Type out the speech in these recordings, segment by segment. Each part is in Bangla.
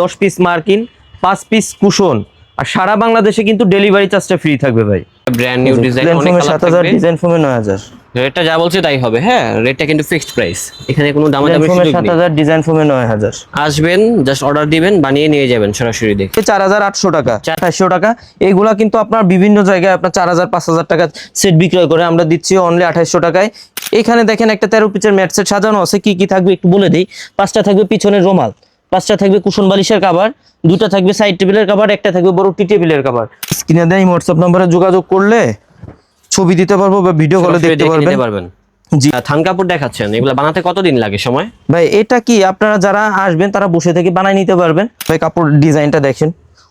দশ পিস মার্কিন পাঁচ পিস কুশন। আর সারা বাংলাদেশে কিন্তু ডেলিভারি চার্জটা ফ্রি থাকবে ভাই। ব্র্যান্ড নিউ ডিজাইন অনেক কালার থাকবে। ডিজাইন ফোমে নয় হাজার। রেটটা যা বলছে তাই হবে হ্যাঁ? রেটটা কিন্তু ফিক্সড প্রাইস এখানে কোনো দামাদামি ফোমে সুযোগ নেই। হাজার ডিজাইন ফোমে নয় হাজার। আসবেন জাস্ট অর্ডার দিবেন বানিয়ে নিয়ে যাবেন সরাসরি দেখে। চার হাজার আটশো টাকা চারশো টাকা। এইগুলা কিন্তু আপনার বিভিন্ন জায়গায় আপনার চার হাজার পাঁচ হাজার টাকা সেট বিক্রয় করে আমরা দিচ্ছি অনলি আঠাইশশো টাকায়। এখানে দেখেন একটা তেরো পিচের ম্যাট সেট সাজানো আছে কি কি থাকবে একটু বলে দিই। পাঁচটা থাকবে পিছনের রোমাল। পাঁচটা থাকবে কুশন বালিশের কাভার দুটা থাকবে সাইড টেবিলের কাভার একটা থাকবে বড় টি টেবিলের কাভার স্ক্রিনে দেয় হোয়াটসঅ্যাপ নম্বরে যোগাযোগ করলে ছবি দিতে পারব বা ভিডিও কলে দেখতে দেখে পারবেন। জি। থান কাপড় দেখাচ্ছেন এগুলো বানাতে কতদিন লাগে সময়? ভাই এটা কি আপনারা যারা আসবেন তারা বসে থেকে বানাই নিতে পারবেন। ভাই কাপড় ডিজাইনটা দেখেন।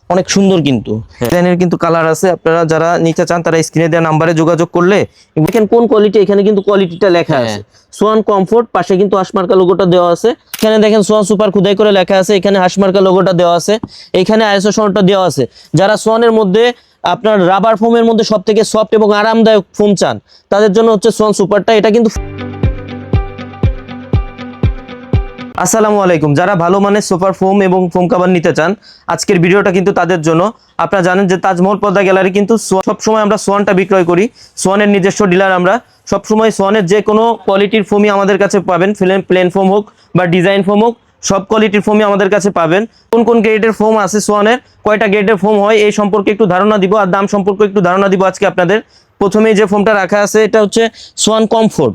অনেক সুন্দর কিন্তু। ডিজাইনের কিন্তু কালার আছে আপনারা যারা নিতে চান তারা স্ক্রিনে দেওয়া নাম্বারে যোগাযোগ করলে দেখেন কোন কোয়ালিটি এখানে কিন্তু কোয়ালিটিটা লেখা আছে। সোয়ান কমফোর্ট পাশে কিন্তু হাসমার্কা লোগোটা দেওয়া আছে। এখানে দেখেন সোয়ান সুপার খুদাই করে লেখা আছে এখানে হাসমার্কা লোগোটা দেওয়া আছে। এখানে আইএসও সনটা দেওয়া আছে। যারা সোয়ানের মধ্যে আপনার রাবার ফোমের মধ্যে সব থেকে সফট এবং আরামদায়ক ফোম চান তাদের জন্য হচ্ছে সোয়ান সুপারটা এটা কিন্তু আসসালামু আলাইকুম। যারা ভালো মানের সোফার ফোম এবং ফোম কাভার নিতে চান, আজকের ভিডিওটা কিন্তু তাদের জন্য। আপনারা জানেন যে তাজমহল পদ্মা গ্যালারি কিন্তু সব সময় আমরা সোয়ানটা বিক্রয় করি। সোয়ানের নিজস্ব ডিলার আমরা। সব সময় সোয়ানের যে কোনো কোয়ালিটির ফোমই আমাদের কাছে পাবেন। প্লেন প্লেন ফোম হোক বা ডিজাইন ফোম হোক, সব কোয়ালিটির ফোমই আমাদের কাছে পাবেন। কোন কোন গ্রেডের ফোম আছে সোয়ানের? কয়টা গ্রেডের ফোম হয়? এই সম্পর্কে একটু ধারণা দিব আর দাম সম্পর্কে একটু ধারণা দিব আজকে আপনাদের। প্রথমেই যে ফোমটা রাখা আছে, এটা হচ্ছে সোয়ান কমফোর্ট।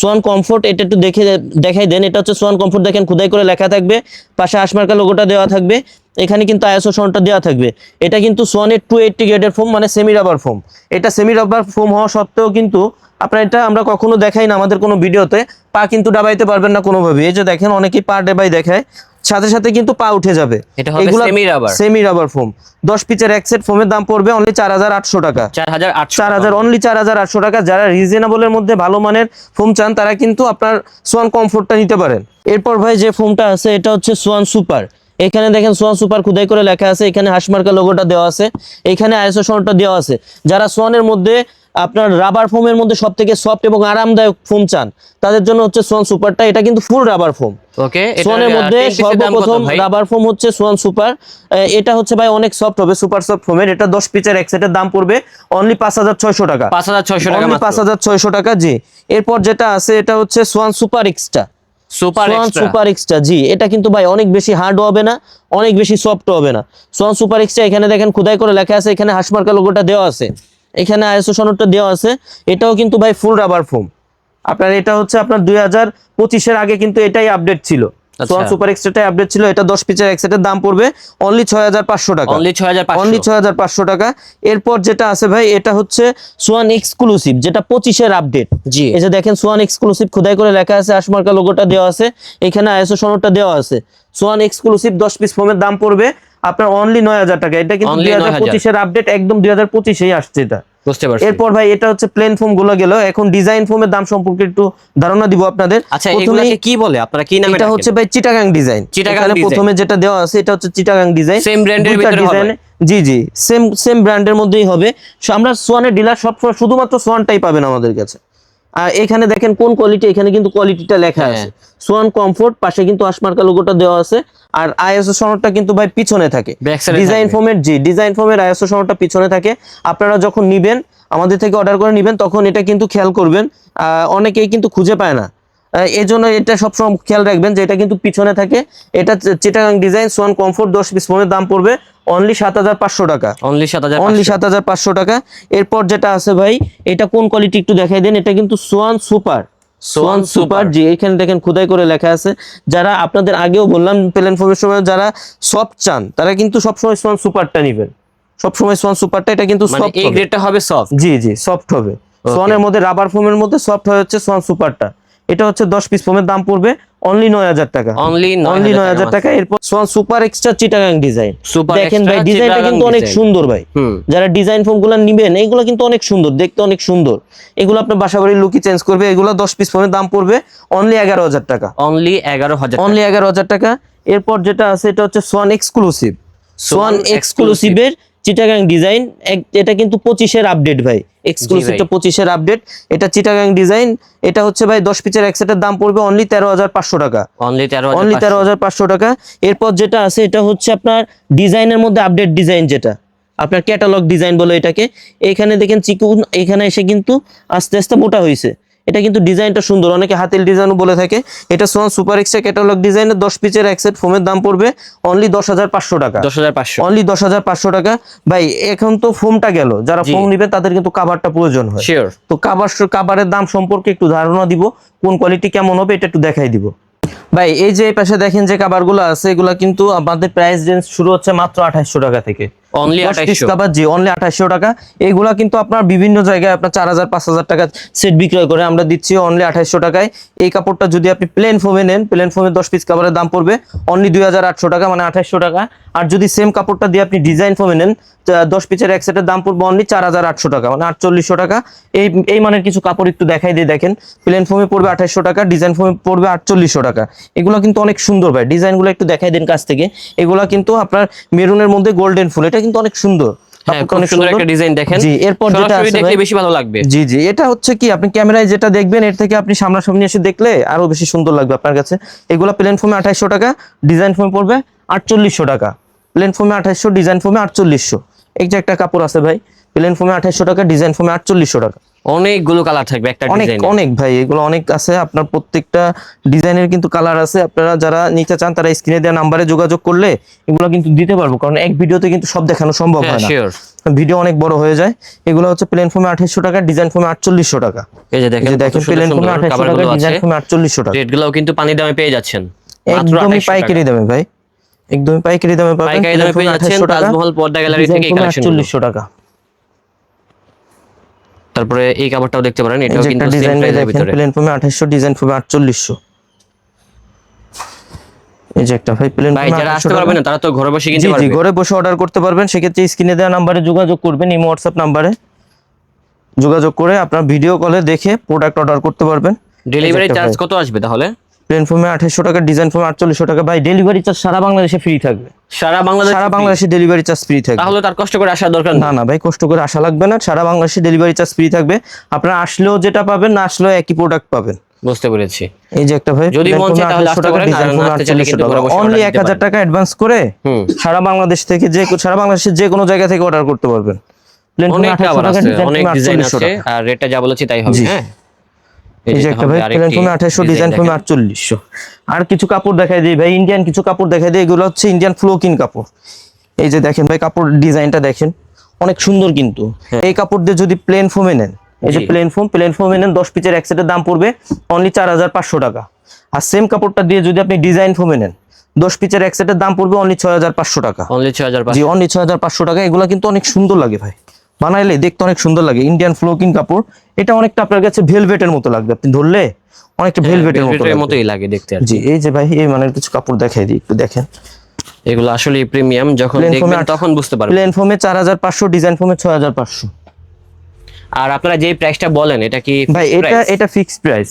সোয়ান কমফোর্ট এটা একটু দেখে দেখাই দেন। এটা হচ্ছে সোয়ান কমফোর্ট দেখেন, খুদাই করে লেখা থাকবে। পাশে আশমার্কা লোগোটা দেওয়া থাকবে। এখানে কিন্তু আইএসও সনটা দেওয়া থাকবে। এটা কিন্তু সোয়ানের টু এইটটি গ্রেডের ফোম মানে সেমি রাবার ফোম এটা সেমি রাবার ফোম হওয়া সত্ত্বেও কিন্তু আপনার এটা আমরা কখনো দেখাই না আমাদের কোনো ভিডিওতে। পা কিন্তু ডাবাইতে পারবেন না কোনোভাবে। এই যে দেখেন, অনেকেই পা ডাবাই দেখায়। সাথে সাথে কিন্তু পা উঠে যাবে। এটা হবে semi rubber। Semi rubber foam দশ পিচের এক সেট ফোমের দাম পড়বে অনলি চার হাজার আটশো টাকা। চার হাজার আটশো চার হাজার অনলি চার হাজার আটশো টাকা। যারা রিজনেবলের মধ্যে ভালো মানের ফোম চান তারা কিন্তু আপনার সোয়ান কমফোর্টটা নিতে পারেন। এরপর ভাই যে ফোমটা আছে এটা হচ্ছে সোয়ান সুপার এখানে দেখেন সোয়ান সুপার খুদাই করে লেখা আছে। এখানে হাসমার্কা লোগোটা দেওয়া আছে। এখানে আইএসও সনটা দেওয়া আছে। যারা সোয়ানের মধ্যে আপনার রাবার ফোমের মধ্যে সব থেকে সফট এবং আরামদায়ক ফোম চান তাদের জন্য হচ্ছে সোয়ান সুপারটা এটা কিন্তু ফুল রাবার ফোম ওকে সোয়ানের মধ্যে সর্বপ্রথম রাবার ফোম হচ্ছে সোয়ান সুপার এটা হচ্ছে ভাই অনেক সফট হবে সুপার সফট ফোমের এটা দশ পিচের এক সেটের দাম পড়বে অনলি পাঁচ হাজার ছয়শো টাকা। পাঁচ হাজার ছয়শো টাকা অনলি পাঁচ হাজার ছয়শো টাকা জি। এরপর যেটা আছে এটা হচ্ছে Swan super extra super extra super extra জি। এটা কিন্তু ভাই অনেক বেশি হার্ড হবে না অনেক বেশি সফট হবে না। সোয়ান সুপার এক্সট্রা এখানে দেখেন খুদাই করে লেখা আছে এখানে হাসমার্কা লোগোটা দেওয়া আছে। এখানে আইএসও সনদটা দেওয়া আছে এটাও কিন্তু ভাই ফুল রাবার ফোম আপনার এটা হচ্ছে আপনার দুই হাজার পঁচিশের আগে কিন্তু এটাই আপডেট ছিল। সোয়ান সুপার এক্সট্রাটাই আপডেট ছিল এটা দশ পিচের এক দাম পড়বে অনলি ছয় হাজার পাঁচশো টাকা। অনলি ছয় হাজার অনলি পাঁচশো ছয় হাজার পাঁচশো টাকা। এরপর যেটা আছে ভাই এটা হচ্ছে সোয়ান এক্সক্লুসিভ যেটা পঁচিশের আপডেট জি। এই যে দেখেন সোয়ান এক্সক্লুসিভ খোদাই করে লেখা আছে আশমার্কা লোগোটা দেওয়া আছে এখানে আইএসও সনদটা দেওয়া আছে। সোয়ান এক্সক্লুসিভ দশ পিস ফোমের দাম পড়বে আপনার অনলি নয় হাজার টাকা। এটা কিন্তু Only দুই হাজার পঁচিশের আপডেট একদম দুই হাজার পঁচিশেই আসছে এটা। বুঝতে পারছি। এরপর ভাই এটা হচ্ছে প্লেন ফোমগুলো গেল। এখন ডিজাইন ফোমের দাম সম্পর্কে একটু ধারণা দিব আপনাদের। আচ্ছা এগুলোকে কি বলে? আপনারা কি নামে এটা হচ্ছে ভাই চিটাগাং ডিজাইন চিটাগাং প্রথমে যেটা দেওয়া আছে এটা হচ্ছে চিটাগাং ডিজাইন সেম ব্র্যান্ডের ভিতরে হবে? জি জি সেম সেম ব্র্যান্ডের মধ্যেই হবে। আমরা সোয়ানের ডিলার সব শুধুমাত্র সোয়ানটাই পাবেন আমাদের কাছে। এখানে দেখেন কোন কোয়ালিটি এখানে কিন্তু কোয়ালিটিটা লেখা হ্যাঁ। আছে। সোয়ান কমফোর্ট পাশে কিন্তু আসমার্কা লোগোটা দেওয়া আছে। আর আইএসও সনদটা কিন্তু ভাই পিছনে থাকে। ডিজাইন ফর্মের জি ডিজাইন ফোমের আইএসও সনদটা পিছনে থাকে। আপনারা যখন নিবেন আমাদের থেকে অর্ডার করে নিবেন তখন এটা কিন্তু খেয়াল করবেন। আহ, অনেকেই কিন্তু খুঁজে পায় না। এই জন্য এটা সবসময় খেয়াল রাখবেন যে এটা কিন্তু পিছনে থাকে। এটা চিটাগাং ডিজাইন সোয়ান কমফোর্ট দশ পিস ফোনের দাম পড়বে। অনলি সাত হাজার পাঁচশো টাকা। অনলি সাত হাজার অনলি সাত হাজার পাঁচশো টাকা। এরপর যেটা আছে ভাই এটা কোন কোয়ালিটি একটু দেখাই দেন এটা কিন্তু Swan super Swan super G এখানে দেখেন খুদাই করে লেখা আছে। যারা আপনাদের আগেও বললাম প্লেন ফোমের সময় যারা সফট চান তারা কিন্তু সবসময় সোয়ান সুপারটা নেবেন। সবসময় সোয়ান সুপারটা এটা কিন্তু মানে সফট এই গ্রেডটা হবে সফট জি জি সফট হবে। সোয়ানের মধ্যে রাবার ফোমের মধ্যে সফট হয়ে হচ্ছে সোয়ান সুপারটা এটা হচ্ছে দশ পিস ফোমের দাম পড়বে অনলি নয় হাজার টাকা। অনলি অনলি নয় হাজার টাকা। এরপর Swan super extra Chittagong design দেখেন ভাই ডিজাইনটা কিন্তু অনেক সুন্দর ভাই। যারা ডিজাইন ফোমগুলো নিবেন এইগুলো কিন্তু অনেক সুন্দর দেখতে অনেক সুন্দর। এগুলো আপনার চেঞ্জ করবে এগুলো দশ পিস ফোনের দাম পড়বে অনলি এগারো হাজার টাকা। অনলি এগারো হাজার অনলি এগারো হাজার টাকা। এরপর যেটা আছে এটা হচ্ছে সোয়ান এক্সক্লুসিভ সোয়ান এক্সক্লুসিভের চিটাগাং ডিজাইন এটা কিন্তু পঁচিশের আপডেট ভাই। এক্সক্লুসিভটা পঁচিশের আপডেট এটা চিটাগাং ডিজাইন এটা হচ্ছে ভাই দশ পিচের এক সেটের দাম পড়বে অনলি তেরো হাজার পাঁচশো টাকা। অনলি তেরো অনলি তেরো হাজার পাঁচশো টাকা। এরপর যেটা আছে এটা হচ্ছে আপনার ডিজাইনের মধ্যে আপডেট ডিজাইন যেটা। আপনার ক্যাটালগ ডিজাইন বলে এটাকে। এখানে দেখেন চিকুন এখানে এসে কিন্তু আস্তে আস্তে মোটা হয়েছে। এটা কিন্তু ডিজাইনটা সুন্দর। অনেকে হাতের ডিজাইনও বলে থাকে। এটা সোয়ান সুপার এক্সট্রা ক্যাটালগ ডিজাইনের দশ পিচের এক সেট ফোমের দাম পড়বে অনলি দশ হাজার পাঁচশো টাকা। দশ হাজার পাঁচশো। অনলি দশ হাজার পাঁচশো টাকা। ভাই এখন তো ফোমটা গেল। যারা। ফোম নিবে তাদের কিন্তু কাভারটা প্রয়োজন হয়। তো কাবার কাবারের দাম সম্পর্কে একটু ধারণা দিব। কোন কোয়ালিটি কেমন হবে এটা একটু দেখাই দিব। ভাই এই যে পাশে দেখেন যে কাবারগুলো আছে এগুলা কিন্তু আমাদের প্রাইস রেঞ্জ শুরু হচ্ছে মাত্র আঠাশশো টাকা থেকে। অনলি দশ piece আঠাইশশো। জি অনলি টাকা। এগুলা কিন্তু আপনার বিভিন্ন জায়গায় আপনার চার হাজার পাঁচ হাজার টাকা সেট বিক্রয় করে আমরা দিচ্ছি অনলি টাকায়। এই কাপড়টা যদি আপনি প্লেন ফোমে নেন প্লেন ফোমে পিস কাপড়ের দাম পড়বে অনলি দুই হাজার আটশো টাকা মানে টাকা। আর যদি সেম কাপড়টা দিয়ে আপনি ডিজাইন ফোমে নেন তা দশ পিসের এক সেটের দাম পড়বে অনলি চার হাজার আটশো টাকা মানে আটচল্লিশশো টাকা। এই এই মানের কিছু কাপড় একটু দেখাই দিয়ে দেখেন। প্লেন ফোমে পড়বে আঠাশশো টাকা ডিজাইন ফোমে পড়বে আটচল্লিশশো টাকা। এগুলো কিন্তু অনেক সুন্দর ভাই ডিজাইনগুলো একটু দেখাই দিন কাছ থেকে। এগুলো কিন্তু আপনার মেরুনের মধ্যে গোল্ডেন ফুল এটা কিন্তু অনেক সুন্দর। হ্যাঁ এটা সামনাসামনি এসে দেখলে আরও বেশি সুন্দর লাগবে আপনার কাছে। এগুলো প্লেন ফোমে আঠাইশশো টাকা ডিজাইন ফোমে পড়বে আটচল্লিশশো টাকা। প্লেন ফোমে আঠাইশশো ডিজাইন ফোমে আটচল্লিশশো। এই যে একটা কাপড় আছে ভাই প্লেন ফোমে আঠাইশশো টাকা ডিজাইন ফোমে আটচল্লিশশো টাকা। অনেকগুলো কালার থাকবে একটা অনেক অনেক ভাই এগুলো অনেক আছে আপনার প্রত্যেকটা ডিজাইনের কিন্তু কালার আছে আপনারা যারা নিতে চান তারা স্ক্রিনে দেওয়া নাম্বারে যোগাযোগ করলে এগুলো কিন্তু দিতে পারব কারণ এক ভিডিওতে কিন্তু সব দেখানো সম্ভব হ্যাঁ হয় না। ভিডিও অনেক বড় হয়ে যায় এগুলো হচ্ছে প্লেন ফোমে আঠাইশশো টাকা ডিজাইন ফোমে আটচল্লিশশো টাকা। এই যে দেখেন দেখেন প্লেন সুন্দর আঠাইশশো টাকা ডিজাইন ফোমে আটচল্লিশশো টাকা। রেটগুলোও কিন্তু পানি দামে পেয়ে যাচ্ছেন একদমই পাইকারি দামে ভাই একদমই পাইকারি দামে পাবেন পাইকারি দামে পেয়ে যাচ্ছেন তাজমহল পর্দা গ্যালারি থেকে এই কালেকশন আটচল্লিশশো টাকা। তারপরে এই কাভারটাও দেখতে পারেন এটাও কিন্তু ডিজাইন ভিতরে। প্লেন ফোমে আঠাইশশো ডিজাইন ফোমে আটচল্লিশশো। এই যে একটা ভাই প্লেন ভাই যারা আসতে পারবেন না তারা তো ঘরে বসে কিনতে জি জি ঘরে বসে অর্ডার করতে পারবেন সেক্ষেত্রে স্ক্রিনে দেওয়া নাম্বারে যোগাযোগ করবেন এই হোয়াটসঅ্যাপ নাম্বারে যোগাযোগ করে আপনার ভিডিও কলে দেখে প্রোডাক্ট অর্ডার করতে পারবেন। ডেলিভারি চার্জ কত আসবে তাহলে? প্লেন ফোমে আঠাইশশো টাকা ডিজাইন ফোমে আটচল্লিশশো টাকা। ভাই ডেলিভারি চার্জ সারা বাংলাদেশে ফ্রি থাকবে। সারা বাংলাদেশ সারা বাংলাদেশে ডেলিভারি চার্জ ফ্রি থাকবে। তাহলে তার কষ্ট করে আসার দরকার না না ভাই কষ্ট করে আসা লাগবে না। সারা বাংলাদেশে ডেলিভারি চার্জ ফ্রি থাকবে। আপনারা আসলেও যেটা পাবেন না আসলেও একই প্রোডাক্ট পাবেন। বুঝতে পেরেছি। এই যে একটা ভাই যদি মন চায় তাহলে আসতে পারেন, অনলি order এক দিতে হাজার পারেন। টাকা অ্যাডভান্স করে সারা বাংলাদেশ থেকে যে সারা বাংলাদেশের যে কোনো জায়গা থেকে অর্ডার করতে পারবেন। অনেক ডিজাইন আছে আর রেটটা যা বলেছি তাই হবে হ্যাঁ? এই যে একটা ভাই প্লেন ফোমে আঠাইশশো ডিজাইন ফোমে আটচল্লিশশো। আর কিছু কাপড় দেখাই দিই ভাই ইন্ডিয়ান কিছু কাপড় দেখাই দিই এগুলো হচ্ছে ইন্ডিয়ান ফ্লোকিন কাপড়। এই যে দেখেন ভাই কাপড় ডিজাইনটা দেখেন। অনেক সুন্দর কিন্তু। এই কাপড় দিয়ে যদি প্লেন ফোমে নেন এই যে প্লেন ফোম প্লেন ফোমে নেন দশ পিচের এক সেটের দাম পড়বে অনলি চার হাজার পাঁচশো টাকা। আর সেম কাপড়টা দিয়ে যদি আপনি ডিজাইন ফোমে নেন দশ পিচের এক সেটের দাম পড়বে অনলি ছয় হাজার পাঁচশো টাকা। অনলি ছয় হাজার জি অনলি ছয় হাজার পাঁচশো টাকা। এগুলো কিন্তু অনেক সুন্দর লাগে ভাই। বানাইলে দেখতে অনেক সুন্দর লাগে। ইন্ডিয়ান ফ্লোকিং কাপড় এটা অনেকটা আপনার কাছে ভেলভেটের মতো লাগবে। আপনি ধরলে অনেকটা ভেলভেটের মতো ভেলভেটের মতোই লাগে দেখতে আর জি এই যে ভাই এই মানের কিছু কাপড় দেখাই দিই একটু দেখেন। এগুলো আসলে প্রিমিয়াম যখন দেখবেন তখন বুঝতে পারবেন। প্লেন ফোমে চার হাজার পাঁচশো ডিজাইন ফোমে ছয় হাজার পাঁচশো। আর আপনারা যে প্রাইসটা বলেন এটা কি ভাই এটা এটা ফিক্সড প্রাইস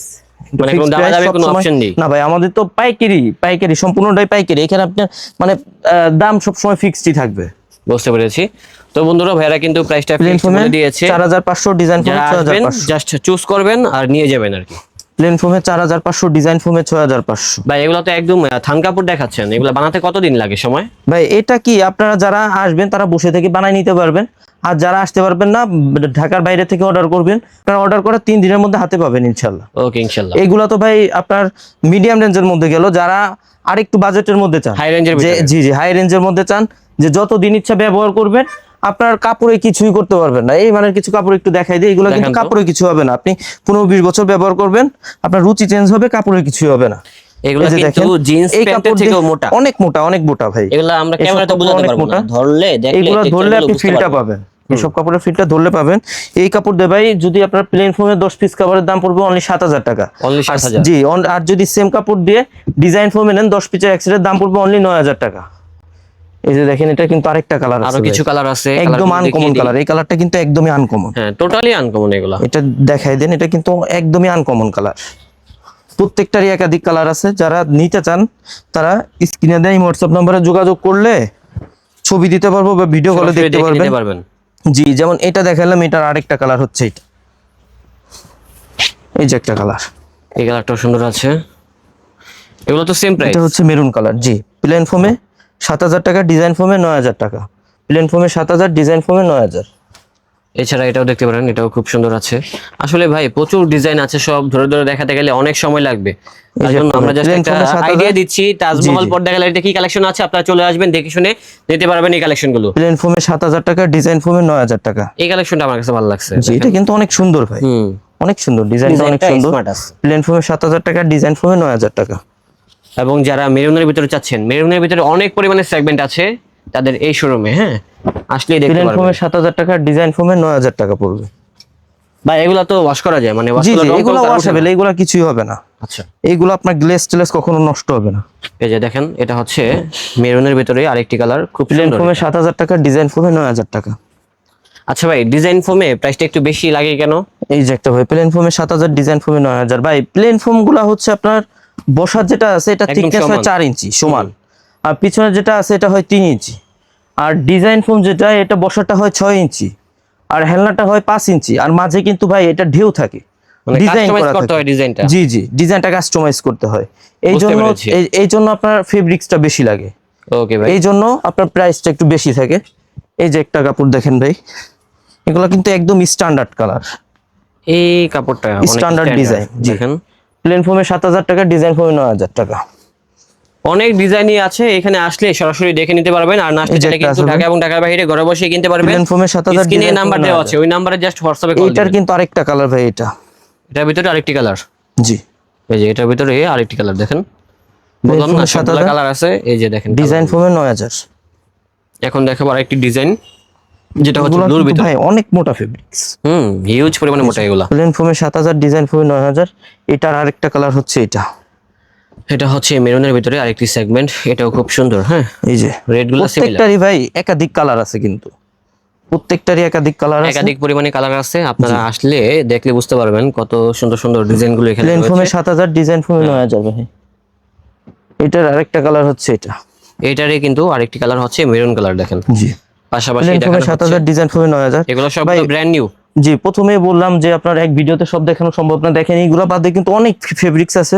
মানে কোনো দামাদামির কোনো option নেই? না ভাই আমাদের তো পাইকারি পাইকারি সম্পূর্ণটাই পাইকারি। এখানে আপনার মানে দাম সবসময় ফিক্সডই থাকবে। বুঝতে পেরেছি। তো বন্ধুরা ভাইরা কিন্তু প্রাইসটা ফিক্স ফোমে দিয়েছে। চার হাজার পাঁচশো ডিজাইন আসবেন পাঁচশো। জাস্ট চুজ করবেন আর নিয়ে যাবেন আর কি। প্লেন ফোমে চার হাজার পাঁচশো ডিজাইন ফোমে ছয় হাজার পাঁচশো। ভাই এগুলো তো একদম থান কাপড় দেখাচ্ছেন। এগুলো বানাতে কতদিন লাগে সময়? ভাই এটা কি আপনারা যারা আসবেন তারা বসে থেকে বানাই নিতে পারবেন। আর যারা আসতে পারবেন না ঢাকার বাইরে থেকে অর্ডার করবেন। আপনারা অর্ডার করে তিন দিনের মধ্যে হাতে পাবেন ইনশাল্লাহ ওকে ইনশাল্লাহ এইগুলো তো ভাই আপনার মিডিয়াম রেঞ্জের মধ্যে গেল। যারা আরেকটু বাজেটের মধ্যে চান হাই রেঞ্জের জি জি হাই রেঞ্জের মধ্যে চান যে যত দিন ইচ্ছা ব্যবহার করবেন আপনার কাপড়ে কিছুই করতে পারবেন না। এই মানের কিছু কাপড় একটু দেখাই দিই। এগুলো কিন্তু কাপড়ে কিছু হবে না। আপনি পনেরো বিশ বছর ব্যবহার করবেন আপনার রুচি চেঞ্জ হবে কাপড়ে কিছুই হবে না। এগুলো কিন্তু জিন্স প্যান্টের থেকেও মোটা। অনেক মোটা অনেক মোটা ভাই। এগুলো আমরা ক্যামেরাতে বোঝাতে পারব না। মোটা। ধরলে দেখলে ধরলে আপনি ফিলটা পাবেন। কাপড়ের ফিলটা ধরলে পাবেন। এই কাপড় দিয়ে ভাই যদি আপনার প্লেন ফোমে দশ পিস কাপড়ের দাম পড়বে অনলি সাত হাজার টাকা। Only আর 7,000 জি আর যদি সেম কাপড় দিয়ে ডিজাইন ফোমে নেন দশ পিসের এক্সের দাম পড়বে অনলি নয় হাজার টাকা। এই যে দেখেন এটা কিন্তু আরেকটা কালার আছে আরও কিছু কালার আছে একদম আনকমন কালার এই কালারটা কিন্তু একদমই আনকমন হ্যাঁ টোটালি আনকমন এগুলো। এটা দেখাই দেন এটা কিন্তু একদমই আনকমন কালার প্রত্যেকটারই একাধিক কালার আছে যারা নিতে চান তারা স্ক্রিনে দেয় হোয়াটসঅ্যাপ নম্বরে যোগাযোগ করলে ছবি দিতে পারব বা ভিডিও কলে দেখতে দেখে পারবেন। পারবেন। জি যেমন এটা দেখালাম এটার আরেকটা কালার হচ্ছে এটা এই যে একটা কালার এই কালারটাও সুন্দর আছে। এগুলো তো সেম প্রাইস এটা হচ্ছে মেরুন কালার জি। প্লেন ফোমে সাত হাজার টাকা ডিজাইন ফর্মে নয় হাজার টাকা। প্লেন ফর্মে সাত হাজার ডিজাইন ফর্মে নয় হাজার। এছাড়া এটাও দেখতে পারেন এটাও খুব সুন্দর আছে। আসলে ভাই প্রচুর ডিজাইন আছে সব ধরে ধরে দেখাতে গেলে অনেক সময় লাগবে। আমরা জাস্ট একটা আইডিয়া দিচ্ছি তাজমহল জি। পর্দা গ্যালারিতে কি কালেকশন আছে আপনারা চলে আসবেন দেখে শুনে নিতে পারবেন এই কালেকশনগুলো প্লেন সাত হাজার টাকা ডিজাইন ফোমে নয় হাজার টাকা। এই কালেকশনটা আমার কাছে ভালো লাগছে। এটা কিন্তু অনেক সুন্দর ভাই। অনেক সুন্দর ডিজাইনটা অনেক সুন্দর। প্লেন সাত হাজার টাকা ডিজাইন নয় হাজার টাকা। এবং যারা মেরুনের ভিতরে চাচ্ছেন মেরুনের ভিতরে অনেক পরিমাণে সেগমেন্ট আছে তাদের এই শোরুমে হ্যাঁ? আসলেই দেখতে পারবেন। ফোমে সাত হাজার টাকা ডিজাইন ফোমে নয় হাজার টাকা পড়বে। ভাই এগুলা তো ওয়াশ করা যায় মানে জি করলে এগুলো ওয়াশেবল না। কিছুই হবে না। আচ্ছা। এইগুলো আপনার গ্লেস টেলেস কখনো নষ্ট হবে না। এই যে দেখেন এটা হচ্ছে মেরুনের ভিতরে আরেকটি কালার খুব প্লেন ফোমে সাত হাজার টাকা ডিজাইন ফোমে নয় হাজার টাকা। আচ্ছা ভাই ডিজাইন ফোমে প্রাইসটা একটু বেশি লাগে কেন? এই যে একটা ভাই প্লেন ফোমে সাত হাজার ডিজাইন ফোমে নয় হাজার। ভাই প্লেন ফোমগুলা হচ্ছে আপনার বসার যেটা আছে এটা থিকনেস হয়। চার ইঞ্চি সমান। আর পিছনে যেটা আছে এটা হয় তিন ইঞ্চি। আর ডিজাইন ফোম যেটা এটা বসাটা হয় ছয় ইঞ্চি। আর হেলনাটা হয় পাঁচ ইঞ্চি। আর মাঝে কিন্তু ভাই এটা ঢেউ থাকে। মানে ডিজাইন কাস্টমাইজ করতে হয় ডিজাইনটা জি জি। ডিজাইনটা কাস্টমাইজ করতে হয়। এই জন্য এই- জন্য আপনার ফেব্রিক্সটা বেশি লাগে। ওকে ভাই। এই জন্য আপনার প্রাইসটা একটু বেশি থাকে। এই যে একটা কাপড় দেখেন ভাই। এগুলো কিন্তু একদম স্ট্যান্ডার্ড কালার এই কাপড়টা Standard standard। দেখেন। প্লেন ফোমে সাত হাজার টাকা ডিজাইন ফোমে নয় হাজার টাকা। অনেক ডিজাইনই আছে এখানে আসলে সরাসরি দেখে নিতে পারবেন আর নাচতে এই যে চাইলে কিন্তু ঢাকা এবং ঢাকার বাইরে ঘরে বসে কিনতে পারবেন। প্লেন ফোমে সাত হাজার স্ক্রিনে নাম্বার দেওয়া আছে ওই নাম্বারে জাস্ট হোয়াটসঅ্যাপে কল দিবেন। কিন্তু আরেকটা কালার ভাই এটা এটার ভিতরে আরেকটি কালার জি। এই যে এটার ভিতরে আরেকটি কালার দেখেন। বললাম না আদা- কালার আছে এই যে দেখেন ডিজাইন ফোমে নয় হাজার। এখন দেখাবো আরেকটি ডিজাইন যেটা হচ্ছে ব্লুর ভিতরে ভাই অনেক মোটা ফেব্রিক্স হুম হিউজ পরিমাণে মোটা এগুলা। প্লেন ফোমে সাত হাজার ডিজাইন ফোমে নয় হাজার। এটার আরেকটা কালার হচ্ছে এটা। এটা হচ্ছে মেরুনের ভিতরে আরেকটি সেগমেন্ট এটাও খুব সুন্দর হ্যাঁ? এই যে রেডগুলো প্রত্যেকটারই ভাই একাধিক কালার আছে কিন্তু। প্রত্যেকটারই একাধিক কালার আছে। একাধিক পরিমাণে কালার আছে। আপনারা আসলে দেখলে বুঝতে পারবেন কত সুন্দর সুন্দর ডিজাইনগুলো এখানে প্লেন ফোমে সাত হাজার ডিজাইন ফোমে নয় হাজার ভাই। এটার আরেকটা কালার হচ্ছে এটা। এটারে কিন্তু আরেকটি কালার হচ্ছে মেরুন কালার দেখেন। জি। পাশাপাশি দেখানো সাত হাজার ডিজাইন ফোমে নয় হাজার। এগুলো সব ব্র্যান্ড নিউ জি প্রথমেই বললাম যে আপনার এক ভিডিওতে সব দেখানো সম্ভব না দেখেন এইগুলো বাদে কিন্তু অনেক ফেব্রিক্স আছে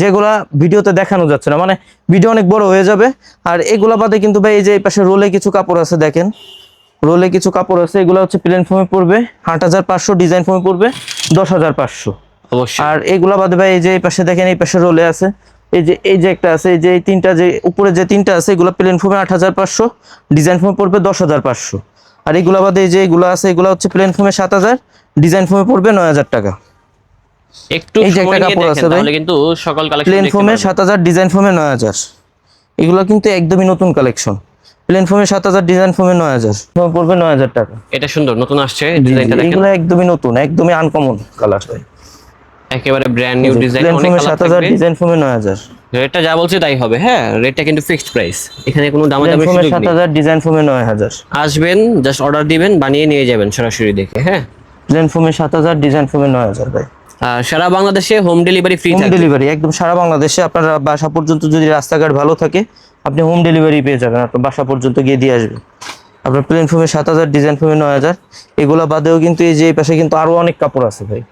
যেগুলা ভিডিওতে দেখানো যাচ্ছে না। মানে ভিডিও অনেক বড় হয়ে যাবে আর এগুলা বাদে কিন্তু ভাই এই যে এই পাশে রোলে কিছু কাপড় আছে দেখেন। রোলে কিছু কাপড় আছে এগুলো হচ্ছে প্লেন ফোমে পড়বে আট হাজার পাঁচশো ডিজাইন ফোমে পড়বে দশ হাজার পাঁচশো। আর এগুলা বাদে ভাই এই যে এই পাশে দেখেন এই পাশে রোলে আছে এই যে এই যে একটা আছে এই যে এই তিনটা যে উপরে যে তিনটা আছে এগুলো প্লেন ফোমে আট হাজার পাঁচশো ডিজাইন ফোমে পড়বে দশ হাজার পাঁচশো। আর এগুলা বাদে এই যে এগুলো আছে এগুলো হচ্ছে প্লেন ফোমে সাত হাজার ডিজাইন ফোমে পড়বে নয় হাজার টাকা। একটু এই যে একটা কাপড় আছে ভাই। কিন্তু সকল কালেকশন প্লেন ফোমে সাত হাজার ডিজাইন ফোমে নয় হাজার। এগুলো কিন্তু একদমই নতুন কালেকশন প্লেন ফোমে সাত হাজার ডিজাইন ফোমে নয় হাজার পড়বে নয় হাজার। টাকা এটা সুন্দর নতুন আসছে ডিজাইনটা এগুলো একদমই নতুন একদমই আনকমন কালার একেবারে ব্র্যান্ড নিউ ডিজাইন অনেক কালার সাত হাজার ডিজাইন ফোমে নয় হাজার। রেটটা যা বলছে তাই হবে হ্যাঁ? রেটটা কিন্তু ফিক্সড প্রাইস এখানে কোনো দামাদামি ফোমে সুযোগ নেই। হাজার ডিজাইন ফোমে নয় হাজার। আসবেন জাস্ট অর্ডার দিবেন বানিয়ে নিয়ে যাবেন সরাসরি দেখে হ্যাঁ? প্লেন ফোমে সাত হাজার ডিজাইন ফোমে নয় হাজার ভাই। আর সারা বাংলাদেশে home delivery free home delivery একদম সারা বাংলাদেশে আপনার বাসা পর্যন্ত যদি রাস্তাঘাট ভালো থাকে আপনি হোম ডেলিভারি পেয়ে যাবেন আপনার বাসা পর্যন্ত গিয়ে দিয়ে আসবেন। আপনার প্লেন ফোমে সাত হাজার ডিজাইন ফোমে নয় হাজার এগুলো বাদেও কিন্তু এই যে এই পাশে কিন্তু আরও অনেক কাপড় আছে ভাই।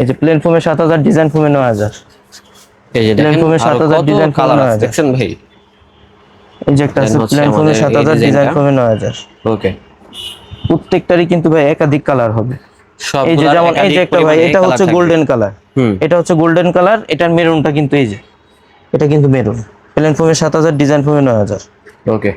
এই যে প্লেন ফোমে সাত হাজার ডিজাইন ফোমে নয় হাজার। এই যে প্লেন দেখেন ফোমে আরও 7000 ডিজাইন কালার আছে? হাজার। দেখছেন ভাই? এই যে একটা আছে প্লেন ফোমে সাত হাজার ডিজাইন। ফোমে নয় হাজার। ওকে প্রত্যেকটারই কিন্তু ভাই একাধিক কালার হবে। সব এই যে যেমন এই যে একটা ভাই এটা হচ্ছে গোল্ডেন কালার হুম। এটা হচ্ছে গোল্ডেন কালার এটার মেরুনটা কিন্তু এই যে এটা কিন্তু মেরুন প্লেন ফোমে সাত হাজার ডিজাইন ফোমে নয় হাজার। ওকে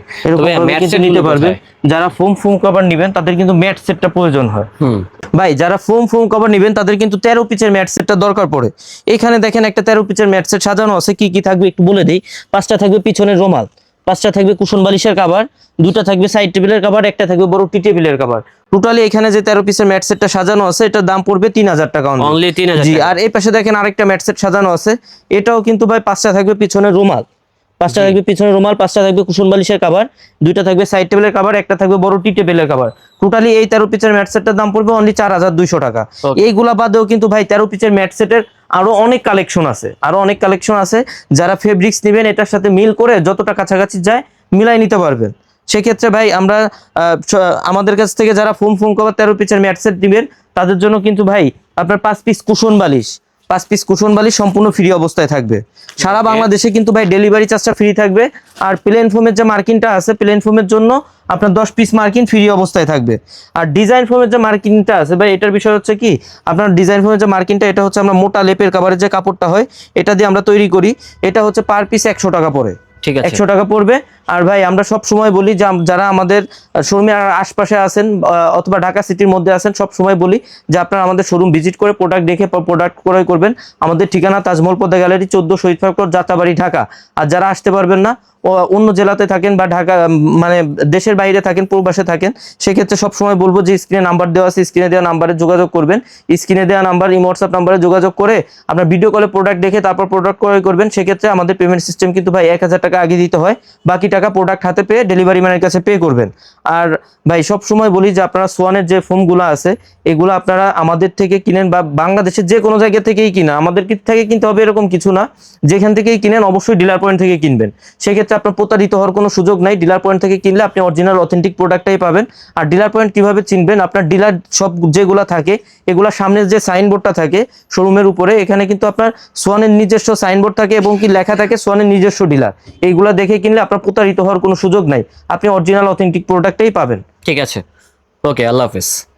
নিতে পারবে। যারা ফোম ফোম কভার নেবেন তাদের কিন্তু ম্যাট সেটটা প্রয়োজন হয়। হুম। ভাই যারা ফোম ফোম কভার নেবেন তাদের কিন্তু তেরো পিচের ম্যাট সেটটা দরকার পড়ে। এখানে দেখেন একটা তেরো পিচের ম্যাট সেট সাজানো আছে। কি কি থাকবে একটু বলে দিই। পাঁচটা থাকবে পিছনের রোমাল পাঁচটা থাকবে কুশন বালিশের কাভার দুটা থাকবে সাইড টেবিলের কাভার একটা থাকবে বড় টি টেবিলের কাভার টোটালি এখানে যে তেরো পিসের ম্যাট সেটটা সাজানো আছে এটার দাম পড়বে তিন হাজার টাকা অনলি তিন হাজার জি আর এই পাশে দেখেন আরেকটা ম্যাট সেট সাজানো আছে। এটাও কিন্তু ভাই পাঁচটা থাকবে পিছনের রুমাল। পাঁচটা থাকবে পিছনে রুমাল পাঁচটা থাকবে কুশন বালিশের কাভার দুইটা থাকবে সাইড টেবিলের কাভার একটা থাকবে বড় টি টেবিলের কাভার টোটালি এই তেরো পিচের ম্যাট সেটটার দাম পড়বে অনলি চার হাজার দুইশো টাকা। এইগুলা বাদেও কিন্তু ভাই তেরো পিচের ম্যাট সেটের আরও অনেক কালেকশন আছে আরও অনেক কালেকশন আছে। যারা ফেব্রিক্স নেবেন এটার সাথে মিল করে যতটা কাছাকাছি যায় মিলাই নিতে পারবেন। সেক্ষেত্রে ভাই আমরা আমাদের কাছ থেকে যারা ফোম ফোম কভার তেরো পিসের ম্যাট সেট দিবেন তাদের জন্য কিন্তু ভাই আপনার পাঁচ পিস কুশন বালিশ। পাঁচ পিস কুশন বালি সম্পূর্ণ ফ্রি অবস্থায় থাকবে। সারা বাংলাদেশে কিন্তু ভাই ডেলিভারি চার্জটা ফ্রি থাকবে। আর প্লেন ফোমের যে মার্কিনটা আছে প্লেন ফোমের জন্য আপনার দশ পিস মার্কিন ফ্রি অবস্থায় থাকবে। আর ডিজাইন ফোমের যে মার্কিনটা আছে ভাই এটার বিষয় হচ্ছে কি? আপনার ডিজাইন ফোমের যে মার্কিনটা এটা হচ্ছে আমরা মোটা লেপের কাভারের যে কাপড়টা হয় এটা দিয়ে আমরা তৈরি করি। এটা হচ্ছে পার পিস একশো টাকা পড়ে। ঠিক আছে। একশো টাকা পড়বে। আর ভাই, আমরা সব সময় বলি যে যারা আমাদের শোরুমের আশপাশে আছেন অথবা ঢাকা সিটির মধ্যে আছেন, সব সময় বলি যে আপনারা আমাদের শোরুম ভিজিট করে প্রোডাক্ট দেখে প্রোডাক্ট ক্রয় করবেন। আমাদের ঠিকানা তাজমহল পদ্মা গ্যালারি চোদ্দ শহীদ ফারুক যাত্রাবাড়ি, ঢাকা। আর যারা আসতে পারবেন না অন্য জেলাতে থাকেন বা ঢাকা মানে দেশের বাইরে থাকেন, প্রবাসে থাকেন, সেক্ষেত্রে সব সময় বলব যে স্ক্রিনে নাম্বার দেওয়া আছে স্ক্রিনে দেওয়া নাম্বারে যোগাযোগ করবেন। স্ক্রিনে দেওয়া নাম্বার ইমো হোয়াটসঅ্যাপ নাম্বারে যোগাযোগ করে আপনার ভিডিও কলে প্রোডাক্ট দেখে তারপর প্রোডাক্ট ক্রয় করবেন। সেক্ষেত্রে আমাদের পেমেন্ট সিস্টেম কিন্তু ভাই এক হাজার টাকা আগে দিতে হয়, বাকি টাকা প্রোডাক্ট হাতে পেয়ে ডেলিভারি ম্যানের কাছে পে করবেন। আর ভাই সব সময় বলি যে আপনারা সোয়ানের যে ফোমগুলো আছে, এগুলো আপনারা আমাদের থেকে কিনেন বা বাংলাদেশের যে কোনো জায়গা থেকেই কিনা, আমাদের থেকে কিনতে হবে এরকম কিছু না। যেখান থেকেই কিনেন, অবশ্যই ডিলার পয়েন্ট থেকে কিনবেন। সেক্ষেত্রে আপনার প্রতারিত হওয়ার কোনো সুযোগ নাই। ডিলার পয়েন্ট থেকে কিনলে আপনি অরিজিনাল অথেন্টিক প্রোডাক্টটাই পাবেন। আর ডিলার পয়েন্ট কীভাবে চিনবেন? আপনার ডিলার সব যেগুলো থাকে, এগুলো সামনের যে সাইনবোর্ডটা থাকে শোরুমের উপরে, এখানে কিন্তু আপনার সোয়ানের নিজস্ব সাইনবোর্ড থাকে এবং কি লেখা থাকে সোয়ানের নিজস্ব ডিলার এইগুলো দেখে কিনলে আপনার প্রতারিত হওয়ার কোনো সুযোগ নাই। আপনি অরিজিনাল অথেন্টিক প্রোডাক্টটাই পাবেন। ঠিক আছে। ওকে, আল্লাহ হাফেজ।